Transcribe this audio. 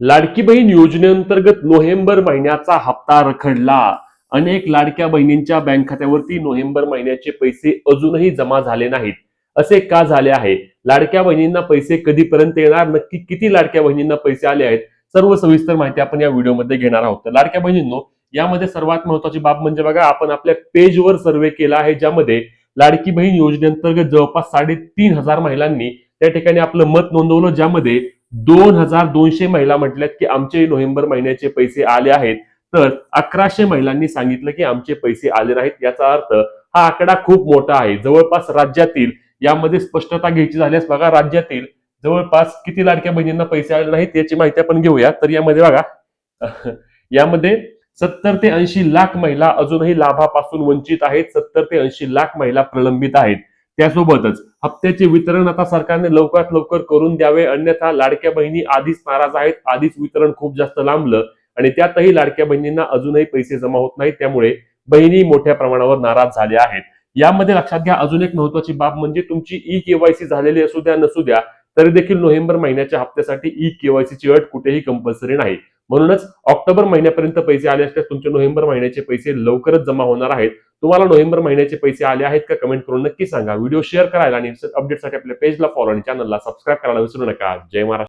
लाडकी बहीण योजनेअंतर्गत नोव्हेंबर महिन्याचा हप्ता रखडला. अनेक लाडक्या बहिणींच्या बँक खात्यावरती नोव्हेंबर महिन्याचे पैसे अजूनही जमा झाले नाहीत. असे का झाले आहे? लाडक्या बहिणींना पैसे कधीपर्यंत येणार? नक्की किती लाडक्या बहिणींना पैसे आले आहेत? सर्व सविस्तर माहिती आपण या व्हिडिओमध्ये घेणार आहोत. लाडक्या बहिणींनो यामध्ये सर्वात महत्वाची बाब म्हणजे बघा आपण आपल्या पेजवर सर्वे केला आहे ज्यामध्ये लाडकी बहीण योजनेअंतर्गत जवळपास साडेतीन हजार महिलांनी त्या ठिकाणी आपलं मत नोंदवलं ज्यामध्ये दोन हजार दोनशे महिला म्हटल्यात की आमचे नोव्हेंबर महिन्याचे पैसे आले आहेत. तर अकराशे महिलांनी सांगितलं की आमचे पैसे आले नाहीत. याचा अर्थ हा आकडा खूप मोठा आहे. जवळपास राज्यातील यामध्ये स्पष्टता घ्यायची झाल्यास बघा राज्यातील जवळपास किती लाडक्या बहिणींना पैसे आले नाहीत याची माहिती आपण घेऊया. तर यामध्ये बघा यामध्ये सत्तर ते ऐंशी लाख महिला अजूनही लाभापासून वंचित आहेत. सत्तर ते ऐंशी लाख महिला प्रलंबित आहेत. त्यासोबतच हप्त्याचे वितरण आता सरकारने लवकरात लवकर करून द्यावे अन्यथा लाडक्या बहिणी आधीच नाराज आहेत आधीच वितरण खूप जास्त लांबलं आणि त्यातही लाडक्या बहिणींना अजूनही पैसे जमा होत नाहीत. त्यामुळे बहिणी मोठ्या प्रमाणावर नाराज झाल्या आहेत. यामध्ये लक्षात घ्या अजून एक महत्वाची बाब म्हणजे तुमची ई केवायसी झालेली असू द्या नसू द्या तरी देखील नोव्हेंबर महिन्याच्या हप्त्यासाठी ई केवायसीची अट कुठेही कंपल्सरी नाही. म्हणूनच ऑक्टोबर महिन्यापर्यंत पैसे आले असल्यास तुमचे नोव्हेंबर महिन्याचे पैसे लवकरच जमा होणार आहेत. तुम्हाला नोव्हेंबर महिन्याचे पैसे आले आहेत का कमेंट करून नक्की सांगा. व्हिडिओ शेअर करायला आणि अपडेटसाठी आपल्या पेजला फॉलो आणि चॅनलला सबस्क्राईब करायला विसरू नका. जय महाराष्ट्र.